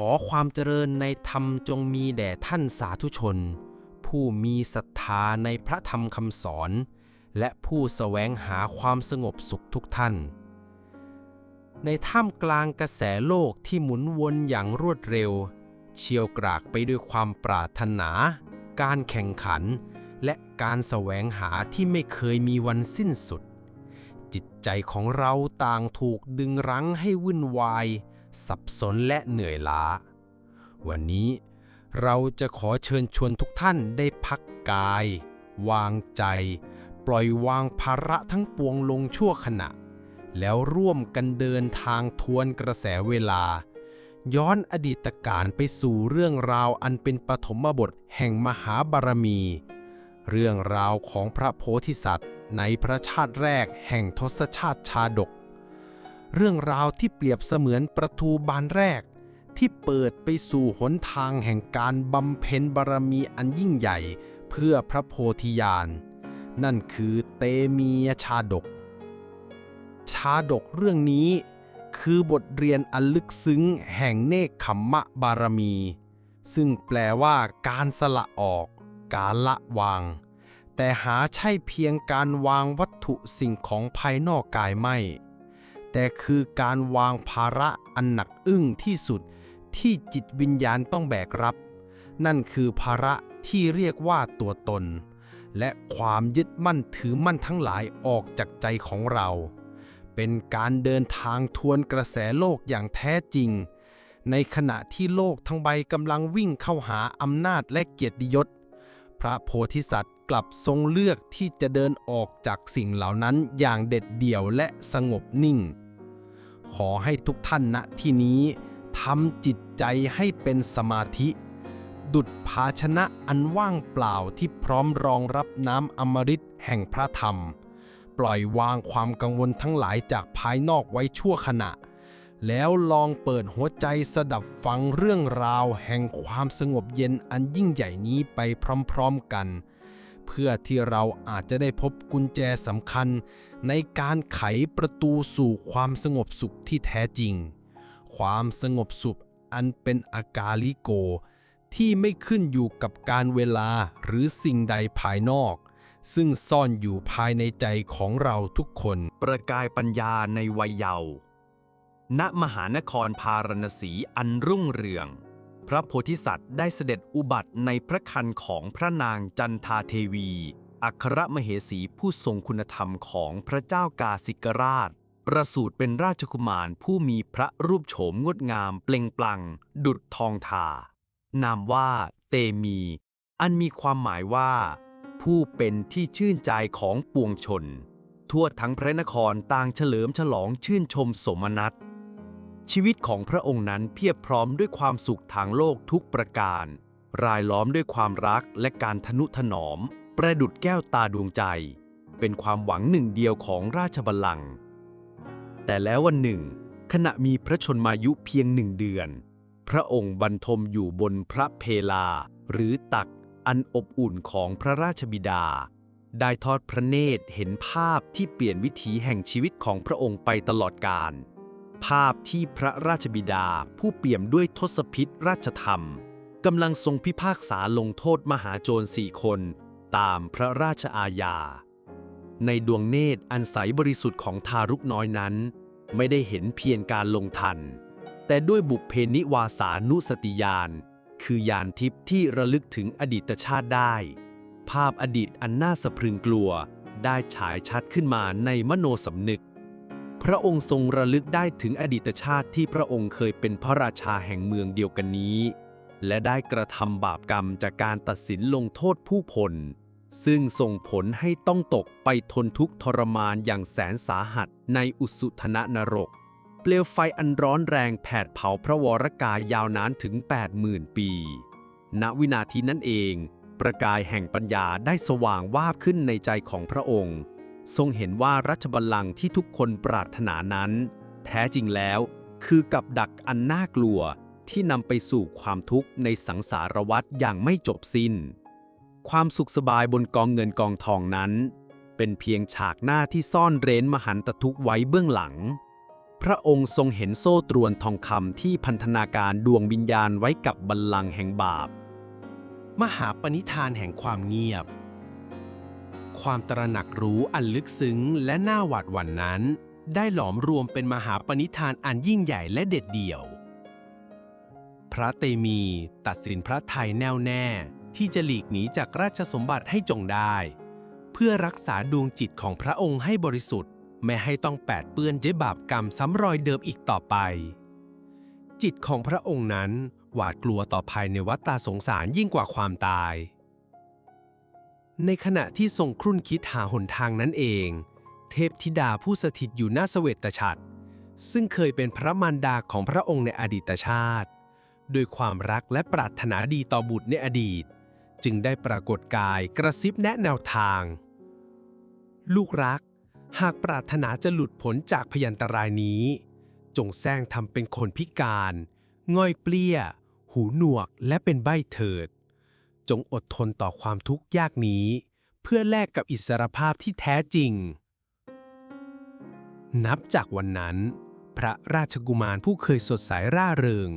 ขอความเจริญในธรรมจงมีแด่ท่านสาธุชน ผู้มีศรัทธาในพระธรรมคำสอน และผู้แสวงหาความสงบสุขทุกท่าน ในท่ามกลางกระแสโลกที่หมุนวนอย่างรวดเร็ว เชี่ยวกรากไปด้วยความปรารถนา การแข่งขัน และการแสวงหาที่ไม่เคยมีวันสิ้นสุด จิตใจของเราต่างถูกดึงรั้งให้วุ่นวาย สับสนและเหนื่อยล้า วันนี้เราจะขอเชิญชวนทุกท่านได้พักกาย วางใจ ปล่อยวางภาระทั้งปวงลงชั่วขณะ แล้วร่วมกันเดินทางทวนกระแสเวลา ย้อนอดีตการไปสู่เรื่องราวอันเป็นปฐมบทแห่งมหาบารมี เรื่องราวของพระโพธิสัตว์ในพระชาติแรกแห่งทศชาติชาดก เรื่องราวที่เปรียบเสมือนประตูบานแรก ที่เปิดไปสู่หนทางแห่งการบำเพ็ญบารมีอันยิ่งใหญ่เพื่อพระโพธิญาณ นั่นคือเตมียชาดก ชาดกเรื่องนี้คือบทเรียนอันลึกซึ้งแห่งเนคขมมะบารมี ซึ่งแปลว่าการสละออก การละวาง แต่หาใช่เพียงการวางวัตถุสิ่งของภายนอกกายไม่ แต่คือการวางภาระอันหนักอึ้งที่สุดที่จิตวิญญาณต้องแบกรับ นั่นคือภาระที่เรียกว่าตัวตน และความยึดมั่นถือมั่นทั้งหลายออกจากใจของเรา เป็นการเดินทางทวนกระแสโลกอย่างแท้จริง ในขณะที่โลกทั้งใบกำลังวิ่งเข้าหาอำนาจและเกียรติยศ พระโพธิสัตว์ กลับทรงเลือกที่จะเดินออกจากสิ่งเหล่านั้นอย่างเด็ดเดี่ยวและสงบนิ่ง ขอให้ทุกท่านณที่นี้ทำจิตใจให้เป็นสมาธิ ดุดภาชนะอันว่างเปล่าที่พร้อมรองรับน้ำอมฤตแห่งพระธรรม ปล่อยวางความกังวลทั้งหลายจากภายนอกไว้ชั่วขณะ แล้วลองเปิดหัวใจสดับฟังเรื่องราวแห่งความสงบเย็นอันยิ่งใหญ่นี้ไปพร้อมๆกัน เพื่อที่เราอาจจะได้พบกุญแจสำคัญ ในการไขประตูสู่ความสงบสุขที่แท้จริง ความสงบสุขอันเป็นอากาลิโก ที่ไม่ขึ้นอยู่กับการเวลาหรือสิ่งใดภายนอก ซึ่งซ่อนอยู่ภายในใจของเราทุกคน ประกายปัญญาในวัยเยาว์ณมหานครพารณสีอันรุ่งเรือง พระโพธิสัตว์ได้เสด็จอุบัติในพระคันของพระนางจันทาเทวี อัครมเหสีผู้ทรงคุณธรรมของพระเจ้ากาสิกราช ประสูติเป็นราชกุมารผู้มีพระรูปโฉมงดงามเปล่งปลั่ง ดุจทองทา นามว่าเตมี อันมีความหมายว่า ผู้เป็นที่ชื่นใจของปวงชน ทั่วทั้งพระนครต่างเฉลิมฉลองชื่นชมสมนัต ชีวิตของพระองค์นั้นเพียบพร้อมด้วยความสุขทางโลกทุกประการ รายล้อมด้วยความรักและการทนุถนอม ประดุดแก้วตาดวงใจ เป็นความหวังหนึ่งเดียวของราชบัลลังก์แต่แล้ววันหนึ่ง ขณะมีพระชนมายุเพียงหนึ่งเดือน พระองค์บรรทมอยู่บนพระเพลา หรือตักอันอบอุ่นของพระราชบิดา ได้ทอดพระเนตรเห็นภาพที่เปลี่ยนวิถีแห่งชีวิตของพระองค์ไปตลอดกาล ภาพที่พระราชบิดาผู้เปี่ยมด้วยทศพิษราชธรรมกำลังทรงพิพากษาลงโทษมหาโจรสี่คนตามพระราชอาญา ในดวงเนตรอันใสบริสุทธิ์ของทารุกน้อยนั้น ไม่ได้เห็นเพียงการลงทัน แต่ด้วยบุพเพนิวาสานุสติญาณคือยานทิพย์ที่ระลึกถึงอดีตชาติได้ ภาพอดีตอันน่าสะพรึงกลัวได้ฉายชัดขึ้นมาในมโนสำนึก พระองค์ทรงระลึกได้ถึงอดีตชาติที่พระองค์เคยเป็นพระราชาแห่งเมืองเดียวกันนี้ และได้กระทำบาปกรรมจากการตัดสินลงโทษผู้พล ซึ่งส่งผลให้ต้องตกไปทนทุกข์ทรมานอย่างแสนสาหัสในอุสุธนนรก เปลวไฟอันร้อนแรงแผดเผาพระวรกายยาวนานถึง 80,000 ปี ณวินาทีนั้นเอง ประกายแห่งปัญญาได้สว่างวาบขึ้นในใจของพระองค์ ทรงเห็นว่ารัชบัลลังก์ที่ทุกคนปรารถนานั้น แท้จริงแล้วคือกับดักอันน่ากลัวที่นำไปสู่ความทุกข์ในสังสารวัฏอย่างไม่จบสิ้น ความสุขสบายบนกองเงินกองทองนั้น เป็นเพียงฉากหน้าที่ซ่อนเร้นมหันตทุกข์ไว้เบื้องหลังพพระองค์ทรงเห็นโซ่ตรวนทองคำที่พันธนาการดวงวิญญาณไว้กับบัลลังก์แห่งบาป มหาปณิธานแห่งความเงียบ ความตระหนักรู้อันลึกซึ้งและน่าหวาดหวั่นนั้น ได้หลอมรวมเป็นมหาปณิธานอันยิ่งใหญ่และเด็ดเดี่ยว พระเตมีตัดสินพระไทยแน่วแน่ที่จะหลีกหนีจากราชสมบัติให้จงได้ เพื่อรักษาดวงจิตของพระองค์ให้บริสุทธิ์ไม่ให้ต้องแปดเปื้อนด้วยบาปกรรมซ้ำรอยเดิมอีกต่อไป จิตของพระองค์นั้นหวาดกลัวต่อภัยในวัฏฏาสงสารยิ่งกว่าความตาย ในขณะที่ทรงครุ่นคิดหาหนทางนั้นเอง เทพธิดาผู้สถิตอยู่หน้าเสวตฉัตรซึ่งเคยเป็นพระมารดาของพระองค์ในอดีตชาติด้วยความรักและปรารถนาดีต่อบุตรในอดีต จึงได้ปรากฏกายกระซิบแนะแนวทาง ลูกรัก หากปรารถนาจะหลุดพ้นจากพยันตรายนี้ จงแซงทำเป็นคนพิการ ง่อยเปลี้ย หูหนวกและเป็นใบ้เถิด จงอดทนต่อความทุกข์ยากนี้ เพื่อแลกกับอิสรภาพที่แท้จริง นับจากวันนั้น พระราชกุมารผู้เคยสดใสร่าเริง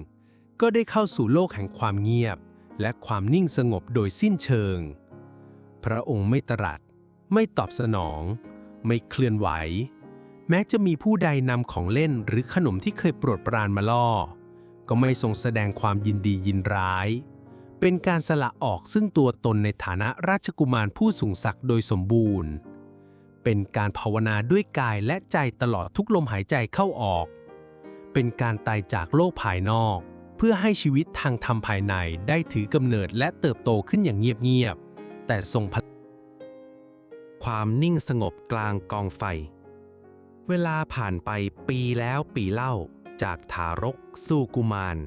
ก็ได้เข้าสู่โลกแห่งความเงียบ และความนิ่งสงบโดยสิ้นเชิง พระองค์ไม่ตรัส ไม่ตอบสนอง ไม่เคลื่อนไหว แม้จะมีผู้ใดนำของเล่นหรือขนมที่เคยโปรดปรานมาล่อ ก็ไม่ทรงแสดงความยินดียินร้าย เป็นการสละออกซึ่งตัวตนในฐานะราชกุมารผู้สูงศักดิ์โดยสมบูรณ์ เป็นการภาวนาด้วยกายและใจตลอดทุกลมหายใจเข้าออก เป็นการตายจากโลกภายนอก เพื่อให้ชีวิตทางธรรมภายในได้ถือกำเนิดและเติบโตขึ้นอย่างเงียบๆ แต่ทรงพลังความนิ่งสงบกลางกองไฟ เวลาผ่านไปปีแล้วปีเล่า จากทารกสู่กุมาร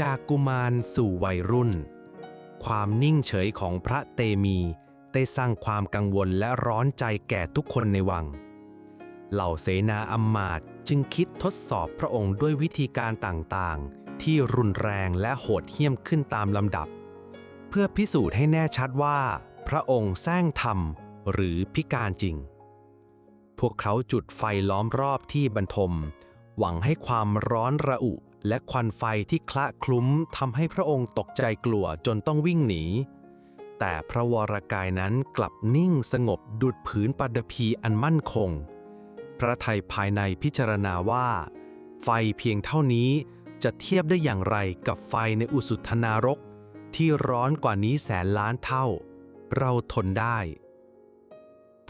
จากกุมารสู่วัยรุ่น ความนิ่งเฉยของพระเตมีได้สร้างความกังวลและร้อนใจแก่ทุกคนในวัง เหล่าเสนาอำมาตย์จึงคิดทดสอบพระองค์ด้วยวิธีการต่างๆ ที่รุนแรงและโหดเหี้ยมขึ้นตามลำดับ เพื่อพิสูจน์ให้แน่ชัดว่า พระองค์แซงธรรมหรือพิการจริง พวกเขาจุดไฟล้อมรอบที่บรรทม หวังให้ความร้อนระอุ และควันไฟที่คละคลุ้มทำให้พระองค์ตกใจกลัวจนต้องวิ่งหนี แต่พระวรกายนั้นกลับนิ่งสงบดุดผืนปัดภีอันมั่นคง พระไทยภายในพิจารณาว่า ไฟเพียงเท่านี้จะเทียบได้อย่างไรกับไฟในอุสุทนารก ที่ร้อนกว่านี้แสนล้านเท่า เราทนได้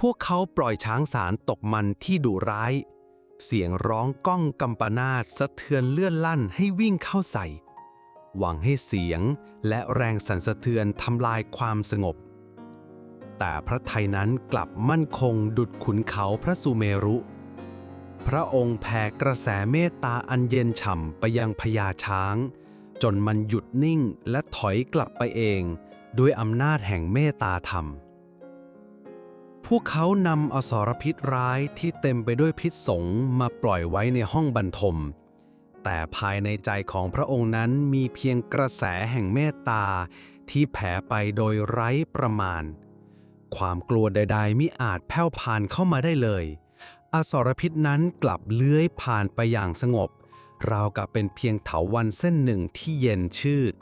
พวกเขาปล่อยช้างสารตกมันที่ดุร้าย เสียงร้องก้องกำปนาตสะเทือนเลื่อนลั่นให้วิ่งเข้าใส่ หวังให้เสียงและแรงสั่นสะเทือนทำลายความสงบ แต่พระไทยนั้นกลับมั่นคงดุดขุนเขาพระสุเมรุ พระองค์แผ่กระแสเมตตาอันเย็นฉ่ำไปยังพญาช้าง จนมันหยุดนิ่งและถอยกลับไปเอง ด้วยอำนาจแห่งเมตตาธรรม พวกเขานำอสรพิษร้ายที่เต็มไปด้วยพิษสงมาปล่อยไว้ในห้องบรรทม แต่ภายในใจของพระองค์นั้นมีเพียงกระแสแห่งเมตตา ที่แผ่ไปโดยไร้ประมาณ ความกลัวใดๆมิอาจแผ่วพานเข้ามาได้เลย อสรพิษนั้นกลับเลื้อยผ่านไปอย่างสงบ ราวกับเป็นเพียงเถาวันเส้นหนึ่งที่เย็นชืด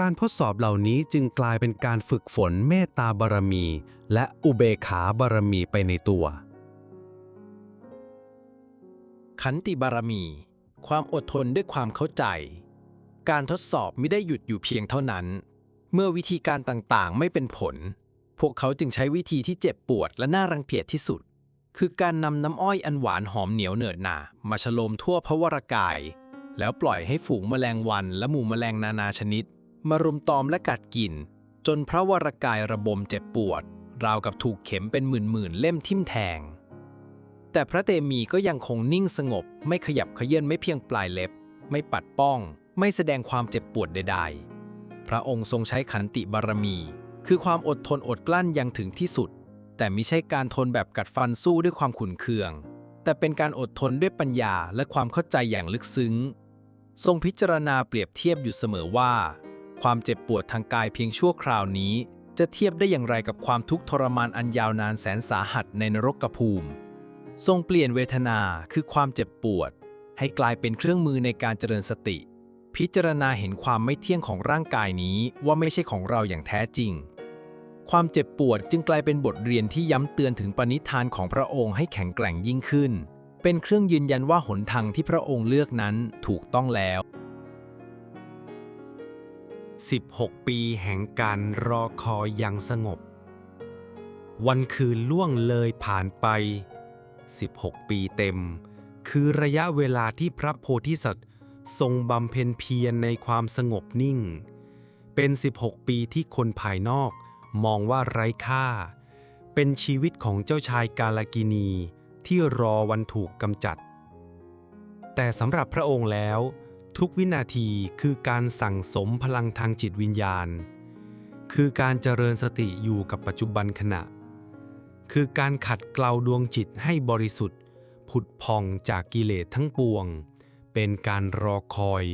การทดสอบเหล่านี้จึงกลายเป็นการฝึกฝนเมตตาบารมี และอุเบกขาบารมีไปในตัว ขันติบารมี ความอดทนด้วยความเข้าใจ การทดสอบไม่ได้หยุดอยู่เพียงเท่านั้น เมื่อวิธีการต่างๆ ไม่เป็นผล พวกเขาจึงใช้วิธีที่เจ็บปวดและน่ารังเกียจที่สุด คือการนำน้ำอ้อยอันหวานหอมเหนียวเหนิดหนามาฉโลมทั่วพระวรากาย แล้วปล่อยให้ฝูงแมลงวันและหมู่แมลงนานาชนิด มารุมตอมและกัดกิน จนพระวรากายระบมเจ็บปวด ราวกับถูกเข็มเป็นหมื่นๆเล่มทิ่มแทง แต่พระเตมีก็ยังคงนิ่งสงบ ไม่ขยับเขยื่อนไม่เพียงปลายเล็บ ไม่ปัดป้อง ไม่แสดงความเจ็บปวดใด ๆ พระองค์ทรงใช้ขันติบารมี คือความอดทนอดกลั้นยังถึงที่สุด แต่ไมิใช่การทนแบบกัดฟันสู้ด้วยความขุนเคือง แต่เป็นการอดทนด้วยปัญญาและความเข้าใจอย่างลึกซึ้ง ทรงพิจารณาเปรียบเทียบอยู่เสมอว่า ความเจ็บปวดทางกายเพียงชั่วคราวนี้ จะเทียบได้อย่างไรกับความทุกข์ทรมานอันยาวนานแสนสาหัสในนรกภูมิ ทรงเปลี่ยนเวทนาคือความเจ็บปวดใให้กลายเป็นเครื่องมือในการเจริญสติ พิจารณาเห็นความไม่เที่ยงของร่างกายนี้ว่าไม่ใช่ของเราอย่างแท้จริง ความเจ็บปวดจึงกลายเป็นบทเรียนที่ย้ำเตือนถึงปณิธานของพระองค์ให้แข็งแกร่งยิ่งขึ้น เป็นเครื่องยืนยันว่าหนทางที่พระองค์เลือกนั้นถูกต้องแล้ว 16 ปีแห่งการรอคอยอย่างสงบ วันคืนล่วงเลยผ่านไป 16 ปีเต็ม คือระยะเวลาที่พระโพธิสัตว์ทรงบำเพ็ญเพียรในความสงบนิ่ง เป็น 16 ปีที่คนภายนอกมองว่าไร้ค่า เป็นชีวิตของเจ้าชายกาลกินีที่รอวันถูกกำจัด แต่สำหรับพระองค์แล้ว ทุกวินาทีคือการสั่งสมพลังทางจิตวิญญาณ คือการเจริญสติอยู่กับปัจจุบันขณะ คือการขัดเกลาดวงจิตให้บริสุทธิ์ ผุดพองจากกิเลสทั้งปวง เป็นการรอคอย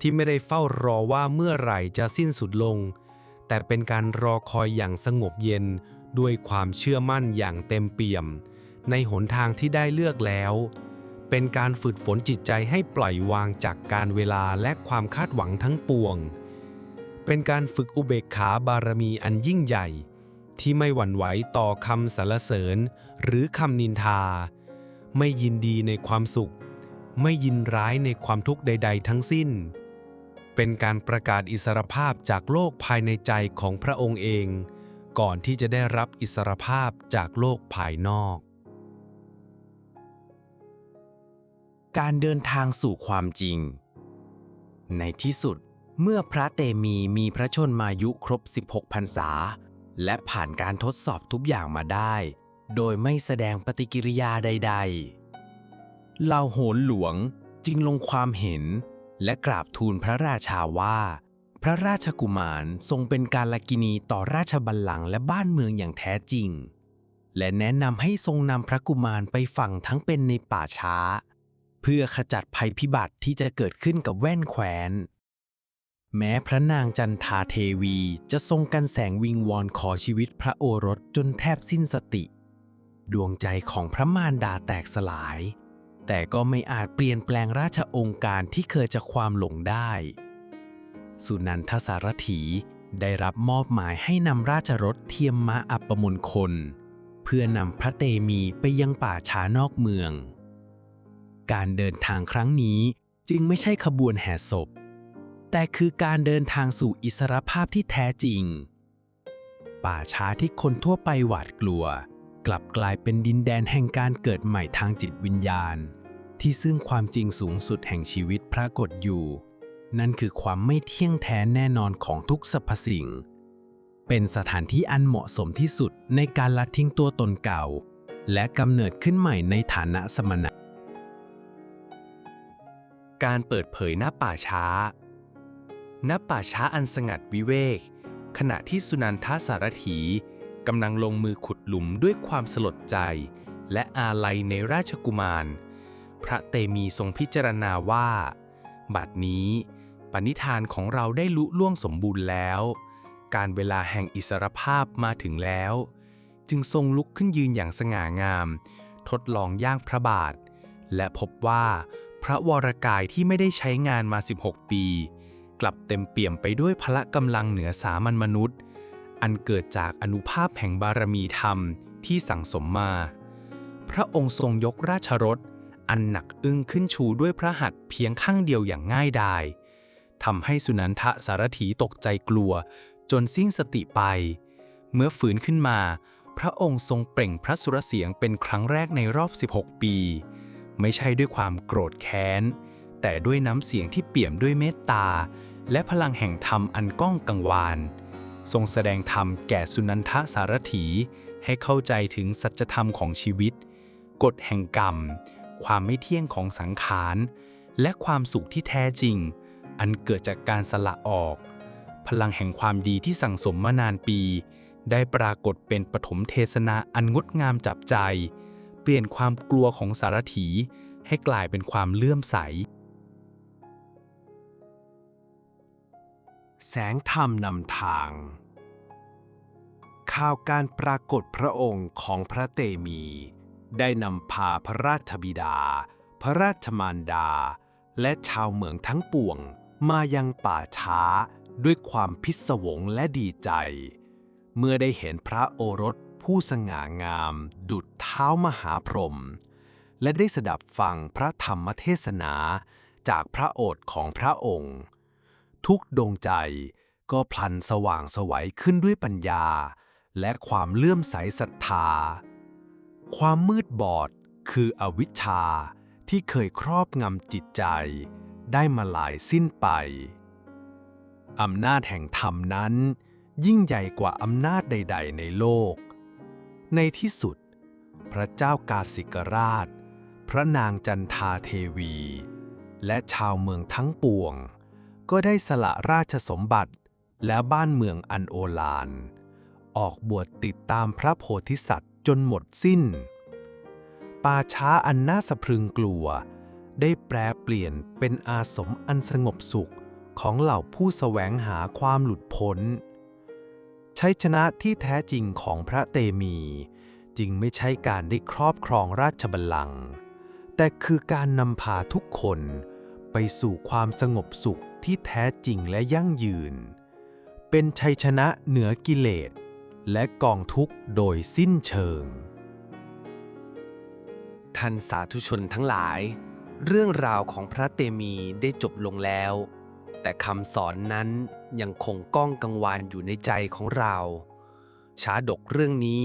ที่ไม่ได้เฝ้ารอว่าเมื่อไหร่จะสิ้นสุดลง แต่เป็นการรอคอยอย่างสงบเย็นด้วยความเชื่อมั่นอย่างเต็มเปี่ยม ในหนทางที่ได้เลือกแล้ว เป็นการฝึกฝนจิตใจให้ปล่อยวางจากการเวลาและความคาดหวังทั้งปวง เป็นการฝึกอุเบกขาบารมีอันยิ่งใหญ่ ที่ไม่หวั่นไหวต่อคำสรรเสริญ หรือคำนินทา ไม่ยินดีในความสุข ไม่ยินร้ายในความทุกข์ใด ๆ ทั้งสิ้น เป็นการประกาศอิสรภาพจากโลกภายในใจของพระองค์เอง ก่อนที่จะได้รับอิสรภาพจากโลกภายนอก การเดินทางสู่ความจริง ในที่สุดเมื่อพระเตมีมีพระชนมายุครบ 16พรรษา และผ่านการทดสอบทุกอย่างมาได้ โดยไม่แสดงปฏิกิริยาใดๆเหล่าโหนหลวงจึงลงความเห็น และกราบทูลพระราชาว่า พระราชกุมารทรงเป็นการลกินีต่อราชบัลลังก์และบ้านเมืองอย่างแท้จริง และแนะนำให้ทรงนำพระกุมารไปฝังทั้งเป็นในป่าช้า พื่อขจัดภัยพิบัติที่จะเกิดขึ้นกับแว่นแคว้นแม้พระนางจันทาเทวีจะทรงกันแสงวิงวอนขอชีวิตพระโอรสจนแทบสิ้นสติ ดวงใจของพระมารดาแตกสลาย แต่ก็ไม่อาจเปลี่ยนแปลงราชองค์การที่เคยจะความหลงได้ สุนันทสารถีได้รับมอบหมายให้นำราชรถเทียมม้าอัปมงคล เพื่อนำพระเตมีไปยังป่าช้านอกเมือง การเดินทางครั้งนี้จึงไม่ใช่ขบวนแห่ศพ แต่คือการเดินทางสู่อิสรภาพที่แท้จริง ป่าช้าที่คนทั่วไปหวาดกลัว กลับกลายเป็นดินแดนแห่งการเกิดใหม่ทางจิตวิญญาณ ที่ซึ่งความจริงสูงสุดแห่งชีวิตปรากฏอยู่ นั่นคือความไม่เที่ยงแท้แน่นอนของทุกสรรพสิ่ง เป็นสถานที่อันเหมาะสมที่สุดในการละทิ้งตัวตนเก่า และกำเนิดขึ้นใหม่ในฐานะสมณะ การเปิดเผยหน้าป่าช้าณป่าช้าอันสงัดวิเวก ขณะที่สุนันทสารถีกำลังลงมือขุดหลุมด้วยความสลดใจ และอาลัยในราชกุมาร พระเตมีทรงพิจารณาว่า บัดนี้ปณิธานของเราได้ลุล่วงสมบูรณ์แล้ว การเวลาแห่งอิสรภาพมาถึงแล้ว จึงทรงลุกขึ้นยืนอย่างสง่างาม ทดลองย่างพระบาท และพบว่า พระวรกายที่ไม่ได้ใช้งานมา 16 ปี กลับเต็มเปี่ยมไปด้วยพละกำลังเหนือสามัญมนุษย์ อันเกิดจากอนุภาพแห่งบารมีธรรมที่สั่งสมมา พระองค์ทรงยกราชรถ อันหนักอึ้งขึ้นชูด้วยพระหัตถ์เพียงข้างเดียวอย่างง่ายดายทำให้สุนันทะสารถีตกใจกลัว จนสิ้นสติไป เมื่อฝืนขึ้นมา พระองค์ทรงเปล่งพระสุรเสียงเป็นครั้งแรกในรอบ 16 ปี ไม่ใช่ด้วยความโกรธแค้น แต่ด้วยน้ำเสียงที่เปี่ยมด้วยเมตตา และพลังแห่งธรรมอันก้องกังวาน ทรงแสดงธรรมแก่สุนันทสารถี ให้เข้าใจถึงสัจธรรมของชีวิต กฎแห่งกรรม ความไม่เที่ยงของสังขาร และความสุขที่แท้จริง อันเกิดจากการสละออก พลังแห่งความดีที่สั่งสมมานานปี ได้ปรากฏเป็นปฐมเทศนาอันงดงามจับใจ เปลี่ยนความกลัวของสารถีให้กลายเป็นความเลื่อมใส แสงธรรมนำทาง ข่าวการปรากฏพระองค์ของพระเตมี ได้นำพาพระราชบิดา พระราชมารดา และชาวเมืองทั้งปวงมายังป่าช้าด้วยความพิศวงและดีใจ เมื่อได้เห็นพระโอรส ผู้สง่างาม ดุจเท้ามหาพรหมและได้สดับฟังพระธรรมเทศนาจากพระโอษฐ์ของพระองค์ ทุกดวงใจก็พลันสว่างสวัยขึ้นด้วยปัญญา และความเลื่อมใสศรัทธา ความมืดบอดคืออวิชชาที่เคยครอบงำจิตใจ ได้มาหลายสิ้นไปอำนาจแห่งธรรมนั้น ยิ่งใหญ่กว่าอำนาจใด ๆ ในโลก ในที่สุด พระเจ้ากาสิกราช พระนางจันทาเทวี และชาวเมืองทั้งปวง ก็ได้สละราชสมบัติและบ้านเมืองอันโอฬารออกบวชติดตามพระโพธิสัตว์จนหมดสิ้น ป่าช้าอันน่าสะพรึงกลัว ได้แปรเปลี่ยนเป็นอาสมอันสงบสุขของเหล่าผู้แสวงหาความหลุดพ้น ชัยชนะที่แท้จริงของพระเตมี จึงไม่ใช่การได้ครอบครองราชบัลลังก์แต่คือการนำพาทุกคนไปสู่ความสงบสุขที่แท้จริงและยั่งยืน เป็นชัยชนะเหนือกิเลส และกองทุกข์โดยสิ้นเชิง ท่านสาธุชนทั้งหลาย เรื่องราวของพระเตมีได้จบลงแล้ว แต่คำสอนนั้นยังคงก้องกังวานอยู่ในใจของเรา ชาดกเรื่องนี้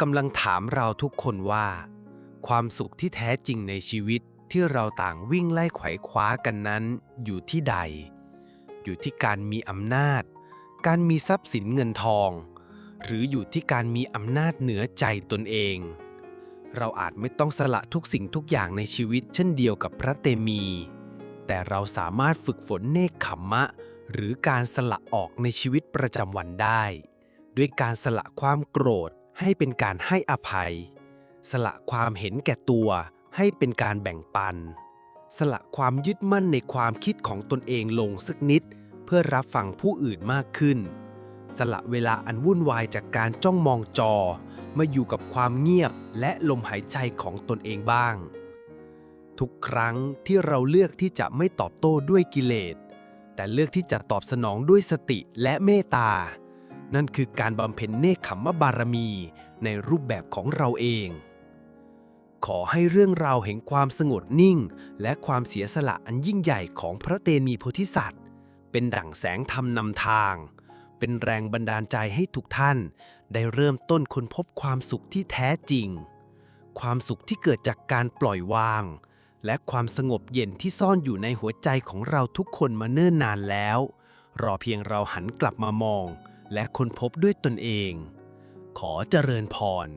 กำลังถามเราทุกคนว่า ความสุขที่แท้จริงในชีวิตที่เราต่างวิ่งไล่ไขว่คว้ากันนั้นอยู่ที่ใด อยู่ที่การมีอำนาจ การมีทรัพย์สินเงินทอง หรืออยู่ที่การมีอำนาจเหนือใจตนเอง เราอาจไม่ต้องสละทุกสิ่งทุกอย่างในชีวิตเช่นเดียวกับพระเตมี แต่เราสามารถฝึกฝนเนคขมมะ หรือการสละออกในชีวิตประจำวันได้ ด้วยการสละความโกรธให้เป็นการให้อภัย สละความเห็นแก่ตัวให้เป็นการแบ่งปัน สละความยึดมั่นในความคิดของตนเองลงสักนิด เพื่อรับฟังผู้อื่นมากขึ้น สละเวลาอันวุ่นวายจากการจ้องมองจอ มาอยู่กับความเงียบและลมหายใจของตนเองบ้าง ทุกครั้งที่เราเลือกที่จะไม่ตอบโต้ด้วยกิเลส แต่เลือกที่จะตอบสนองด้วยสติและเมตตา นั่นคือการบำเพ็ญเนคขมมบารมีในรูปแบบของเราเอง ขอให้เรื่องราวแห่งความสงบนิ่ง และความเสียสละอันยิ่งใหญ่ของพระเตมีโพธิสัตว์ เป็นดั่งแสงธรรมนำทาง เป็นแรงบันดาลใจให้ทุกท่าน ได้เริ่มต้นค้นพบความสุขที่แท้จริง ความสุขที่เกิดจากการปล่อยวาง และความสงบเย็นที่ซ่อนอยู่ในหัวใจของเราทุกคนมาเนิ่นนานแล้ว รอเพียงเราหันกลับมามอง และค้นพบด้วยตนเอง ขอเจริญพร